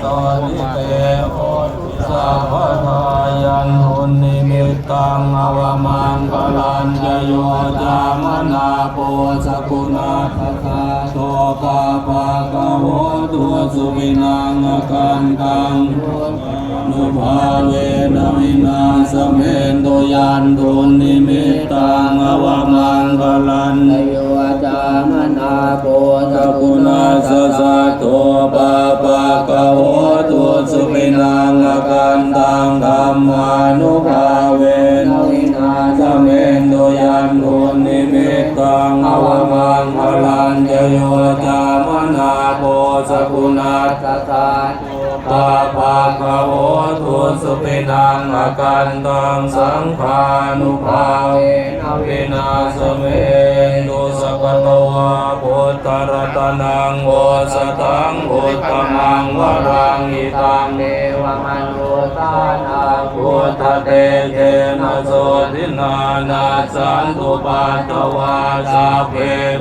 โตนิเตโอตุสัพพทายันหุนนิมิตังอวมังกลัญจโยจามนาโปสกุณาภคาโตปาปะกะโห ตุสุวินังกันตังนุภาเวนะวินาสเมนโตยันตุนิมิตตังอวมังกลันโยจามนาโปสกุณาสสะโตปะปะกะโหตุสุวินังกันตังธรรมานุภาเวนะวินาสเมนโตยันตุนิมิตตังอวมังกลันโยจา โปสกุณาสสะโตาปะกะโหตุสุปินังอากันตังสังขานุภาเวนะวินาสเมตุสกตวะพุทธรตนังโวสตังพุทธมังวรังอิตังเดวมนุตานาพุทธเตเจนะโสทินานาสันตุปัตตวาสัพเพ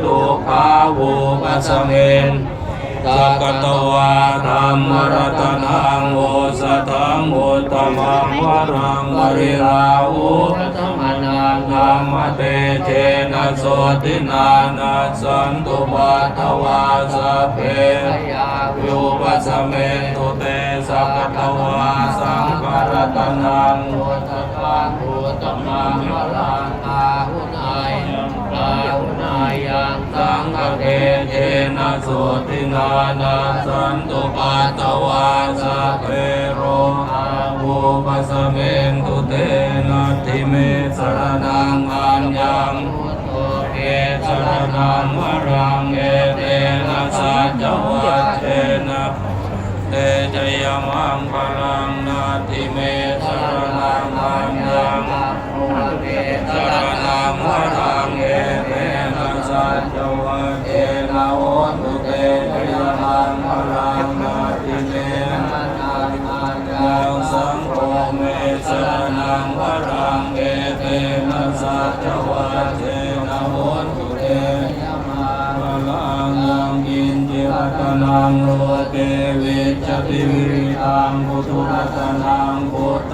ทุขาวุปัสสเมน สักตวาธรรมรตนังโอสถังโอตมังวรังอริราหุพัตมนังธรรมเตเชนะโสตินานาสันตุปัตวาสเพยาวิวปัสเมตุเตสักตวาสังฆรัตนังโอสถังโอตมังวรังอาหุนายอาหุนายังสังฆเทเท นะโสตินานาสันตุปัตตวาสัพเพโรอาภูปัสเมนตุเตนะทิเมสรนังอัญญังโธเกสรนังวรังเอเตนะสัจวัตเทนะเตจยมังพลัง สรนังวรังเอเตนะสัจวะเทนะโหตุเตจยมังลังกินจิรัตนังโลเตวิจติวิริตังพุทุรัตนังพุทธ